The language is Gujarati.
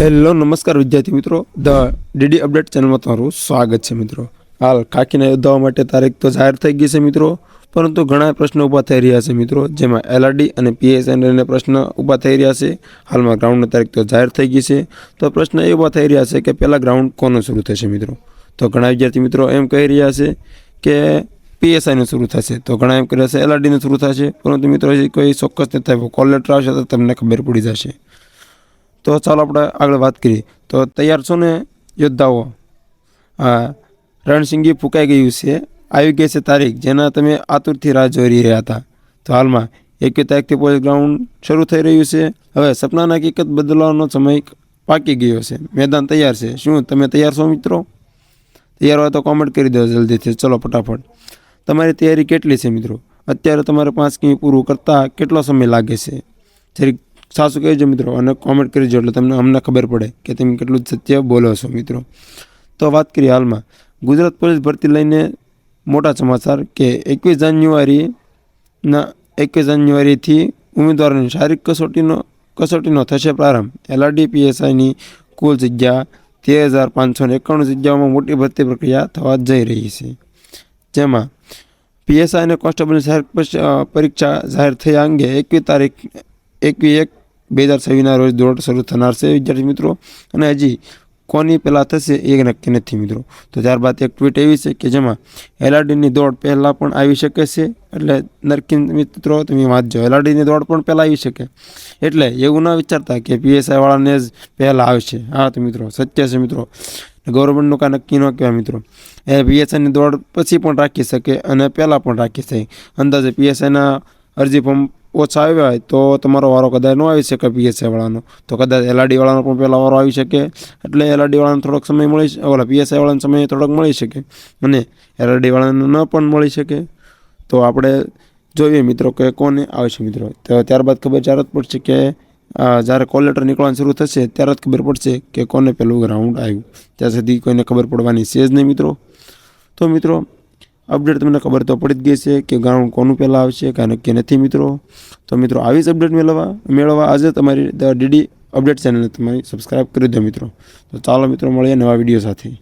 હેલો, નમસ્કાર વિદ્યાર્થી મિત્રો. ધ ડીડી અપડેટ ચેનલમાં તમારું સ્વાગત છે મિત્રો. હાલ ખાખીના યોદ્ધાઓ માટે તારીખ તો જાહેર થઈ ગઈ છે મિત્રો, પરંતુ ઘણા પ્રશ્નો ઊભા થઈ રહ્યા છે મિત્રો, જેમાં એલઆરડી અને પીએસએનએલને પ્રશ્ન ઊભા થઈ રહ્યા છે. હાલમાં ગ્રાઉન્ડની તારીખ તો જાહેર થઈ ગઈ છે. તો પ્રશ્ન એ ઊભા થઈ રહ્યા છે કે પહેલાં ગ્રાઉન્ડ કોનું શરૂ થશે મિત્રો? તો ઘણા વિદ્યાર્થી મિત્રો એમ કહી રહ્યા છે કે પીએસઆઈનું શરૂ થશે. તો ઘણા એમ કહી રહ્યા છે, એલઆરડીનું શરૂ થશે. પરંતુ મિત્રો કોઈ ચોક્કસ નથી થાય કોલ લેટર આવશે તો તમને ખબર પડી જશે. તો ચાલો આપણે આગળ વાત કરીએ. તો તૈયાર છો ને યોદ્ધાઓ? હા રણસિંગી ફૂંકાઈ ગયું છે. આવી ગઈ છે તારીખ, જેના તમે આતુરથી રાહ જોઈ રહ્યા હતા. તો હાલમાં એકવી તારીખથી પોલીસ ગ્રાઉન્ડ શરૂ થઈ રહ્યું છે. હવે સપનાના હકીકત બદલવાનો સમય પાકી ગયો છે. મેદાન તૈયાર છે. શું તમે તૈયાર છો મિત્રો? તૈયાર હોય તો કોમેન્ટ કરી દો જલ્દીથી. ચલો ફટાફટ. તમારી તૈયારી કેટલી છે મિત્રો? અત્યારે તમારે પાંચ કિમી પૂરું કરતાં કેટલો સમય લાગે છે? જરીક સાચું કહેજો મિત્રો, અને કોમેન્ટ કરજો એટલે તમને અમને ખબર પડે કે તમે કેટલું સત્ય બોલો છો, મિત્રો. તો વાત કરીએ હાલમાં. ગુજરાત પોલીસ ભરતી લઈને મોટા સમાચાર કે એકવીસ જાન્યુઆરીના એકવીસ જાન્યુઆરીથી ઉમેદવારોની શારીરિક કસોટીનો કસોટીનો થશે પ્રારંભ. એલઆરડી, પીએસઆઈની કુલ જગ્યા તેર હજાર પાંચસો ને એકાણું જગ્યાઓમાં મોટી ભરતી પ્રક્રિયા થવા જઈ રહી છે. જેમાં પીએસઆઈ અને કોન્સ્ટેબલની પરીક્ષા જાહેર થયા અંગે એકવીસ તારીખ એકવી એક બે હજાર છવ્વીસના રોજ દોડ શરૂ થનાર છે, વિદ્યાર્થી મિત્રો. અને હજી કોની પહેલાં થશે એ નક્કી નથી, મિત્રો. તો ત્યારબાદ એક ટ્વીટ એવી છે કે જેમાં એલઆરડીની દોડ પહેલાં પણ આવી શકે છે? એટલે નરકી મિત્રો, તમે વાંચજો એલઆરડીની દોડ પણ પહેલાં આવી શકે. એટલે એવું ન વિચારતા કે પીએસઆઈવાળાને જ પહેલાં આવશે. હા, તો મિત્રો, સત્ય છે, મિત્રો. ગવર્મેન્ટનું કાંઈ નક્કી ન કહેવાય, મિત્રો. એ પીએસઆઈની દોડ પછી પણ રાખી શકે અને પહેલાં પણ રાખી શકે. અંદાજે પીએસઆઈના અરજી ફોર્મ ઓછા આવ્યા હોય તો તમારો વારો કદાચ ન આવી શકે પીએસઆઈ વાળાનો. તો કદાચ એલઆરડી વાળાનો પણ પહેલાં વારો આવી શકે. એટલે એલઆરડી વાળાને થોડોક સમય મળી ઓલા પીએસઆઈ વાળાને સમય થોડોક મળી શકે. અને એલઆરડી વાળાને ન પણ મળી શકે. તો આપણે જોઈએ મિત્રો કે કોને આવે છે મિત્રો. તો ત્યારબાદ ખબર ત્યારે જ પડશે કે જ્યારે કોલ લેટર નીકળવાનું શરૂ થશે ત્યારે જ ખબર પડશે કે કોને પહેલું ગ્રાઉન્ડ આવ્યું. ત્યાં સુધી કોઈને ખબર પડવાની છે જ નહીં મિત્રો. તો મિત્રો અપડેટ તમને ખબર તો પડી જ ગઈ છે કે ગ્રાઉન્ડ કોનું પહેલાં આવશે કાંઈ નક્કી નથી મિત્રો? તો મિત્રો આવી જ અપડેટ મેળવવા મેળવવા આજે તમારી ડીડી અપડેટ ચેનલને તમારી સબસ્ક્રાઈબ કરી દો મિત્રો. તો ચાલો મિત્રો મળીએ નવા વીડિયો સાથે.